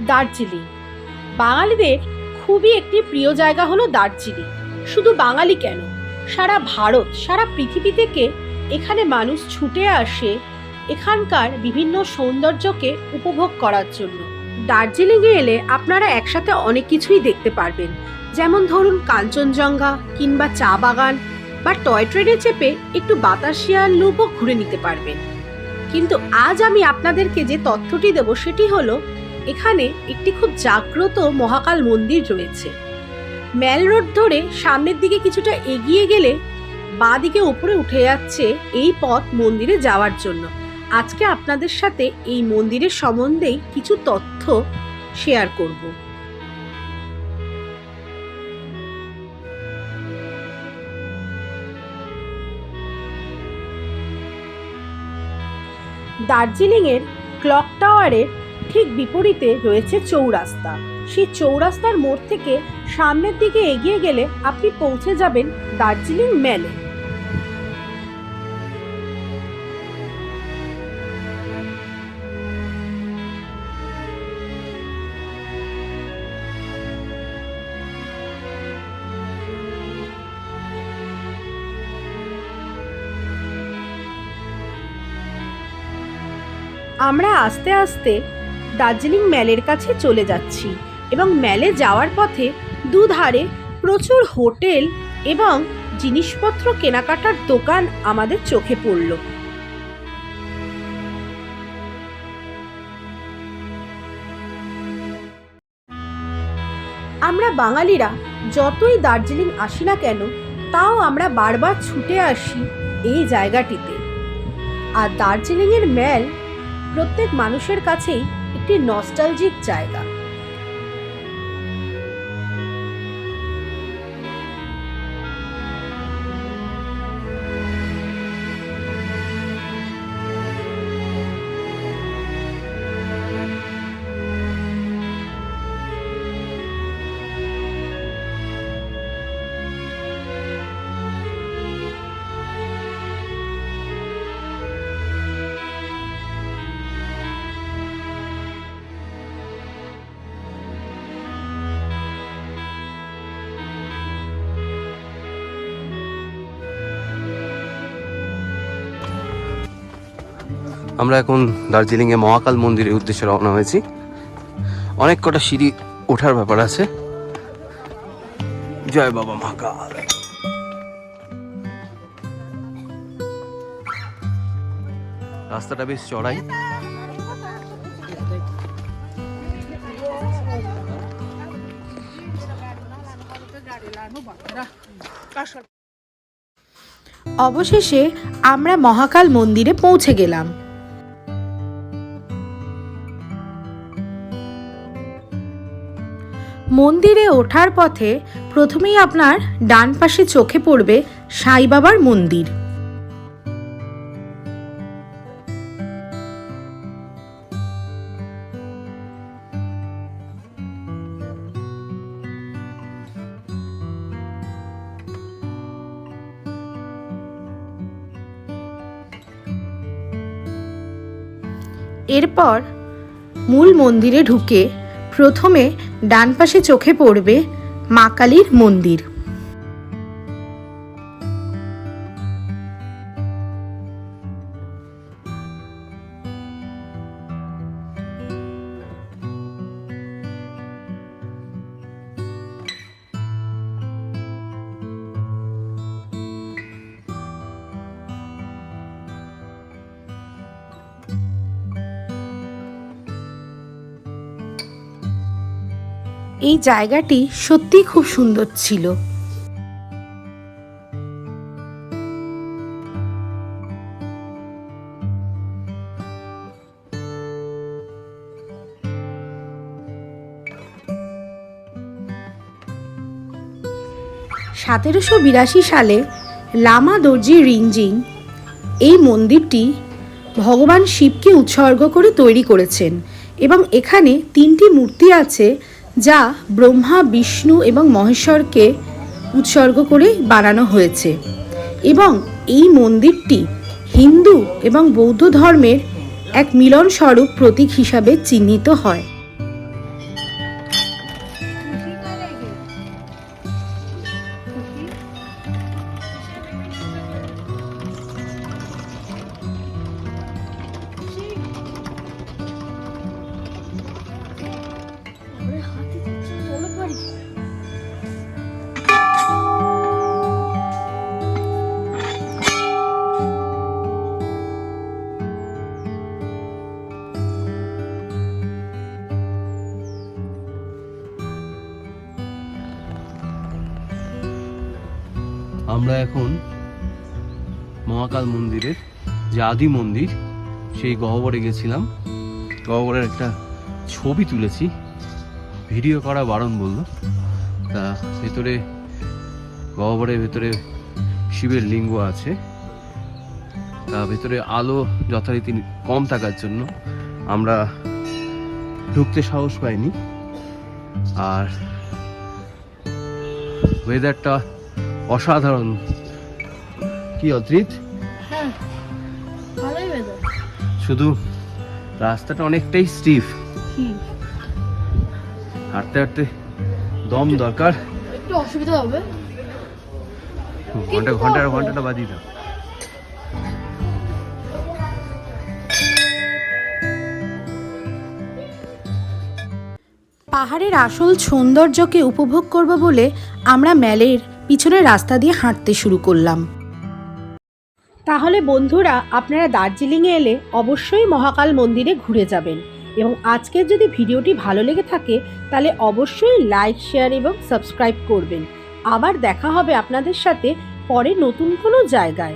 দার্জিলিং। বাঙালিদের খুবই একটি প্রিয় জায়গা হলো দার্জিলিং। শুধু বাঙালি কেন, সারা ভারত, সারা পৃথিবী থেকে এখানে মানুষ ছুটে আসে এখানকার বিভিন্ন সৌন্দর্যকে উপভোগ করার জন্য। দার্জিলিংয়ে এলে আপনারা একসাথে অনেক কিছুই দেখতে পারবেন। যেমন ধরুন কাঞ্চনজঙ্ঘা কিংবা চা বাগান বা টয় ট্রেনে চেপে একটু বাতাসিয়ার লুপও ঘুরে নিতে পারবেন। কিন্তু আজ আমি আপনাদেরকে যে তথ্যটি দেব সেটি হলো এখানে একটি খুব জাগ্রত মহাকাল মন্দির রয়েছে। ম্যাল রোড ধরে সামনের দিকে কিছুটা এগিয়ে গেলে বাঁ দিকে উপরে উঠে যাচ্ছে এই পথ মন্দিরে যাওয়ার জন্য। আজকে আপনাদের সাথে এই মন্দিরের সম্বন্ধেই কিছু তথ্য শেয়ার করব। দার্জিলিংয়ের ক্লক টাওয়ারের ঠিক বিপরীতে রয়েছে চৌরাস্তা। সেই চৌরাস্তার মোড় থেকে সামনের দিকে এগিয়ে গেলে আপনি পৌঁছে যাবেন দার্জিলিং মেলে। আমরা আস্তে আস্তে দার্জিলিং ম্যালের কাছে চলে যাচ্ছি এবং ম্যালে যাওয়ার পথে দুধারে প্রচুর হোটেল এবং জিনিসপত্র কেনাকাটার দোকান আমাদের চোখে পড়ল। আমরা বাঙালিরা যতই দার্জিলিং আসি না কেন, তাও আমরা বারবার ছুটে আসি এই জায়গাটিতে। আর দার্জিলিংয়ের ম্যাল প্রত্যেক মানুষের কাছেই একটি নস্টালজিক জায়গা। আমরা এখন দার্জিলিংয়ে মহাকাল মন্দিরের উদ্দেশ্যে রওনা হয়েছি। অনেক কটা সিঁড়ি ওঠার ব্যাপার আছে। জয় বাবা মহাকাল। রাস্তাটা বেশ চড়াই। অবশেষে আমরা মহাকাল মন্দিরে পৌঁছে গেলাম। মন্দিরে ওঠার পথে প্রথমেই আপনার ডান পাশে চোখে পড়বে সাই বাবার মন্দির। এরপর মূল মন্দিরে ঢুকে প্রথমে ডান পাশে চোখে পড়বে মা কালীর মন্দির। এই জায়গাটি সত্যি খুব সুন্দর ছিল। সতেরোশো বিরাশি সালে লামা দর্জি রিঞ্জিং এই মন্দিরটি ভগবান শিবকে উৎসর্গ করে তৈরি করেছেন এবং এখানে তিনটি মূর্তি আছে যা ব্রহ্মা, বিষ্ণু এবং মহেশ্বরকে উৎসর্গ করে বানানো হয়েছে। এবং এই মন্দিরটি হিন্দু এবং বৌদ্ধ ধর্মের এক মিলন স্বরূপ প্রতীক হিসাবে চিহ্নিত হয়। আমরা এখন মহাকাল মন্দিরের যে আদি মন্দির, সেই গহ্বরে গেছিলাম। গহ্বরের একটা ছবি তুলেছি। ভিডিও করা বারণ বলল। তা ভেতরে, গহ্বরের ভেতরে শিবের লিঙ্গ আছে। তা ভেতরে আলো যথারীতি কম থাকার জন্য আমরা ঢুকতে সাহস পাইনি। আর ওয়েদারটা অসাধারণ। কি অদ্রিত? হ্যাঁ শুধু রাস্তাটা অনেকটাই স্টিফ হাঁটতে হাঁটতে দম দরকার। একটু অসুবিধা হবে। ঘণ্টা ঘণ্টার ঘন্টাটা বাদিয়ে দাও। পাহাড়ের আসল সৌন্দর্যকে উপভোগ করব বলে আমরা ম্যালের পিছনের রাস্তা দিয়ে হাঁটতে শুরু করলাম। তাহলে বন্ধুরা, আপনারা দার্জিলিংয়ে এলে অবশ্যই মহাকাল মন্দিরে ঘুরে যাবেন এবং আজকের যদি ভিডিওটি ভালো লেগে থাকে, তাহলে অবশ্যই লাইক, শেয়ার এবং সাবস্ক্রাইব করবেন। আবার দেখা হবে আপনাদের সাথে পরে নতুন কোনো জায়গায়।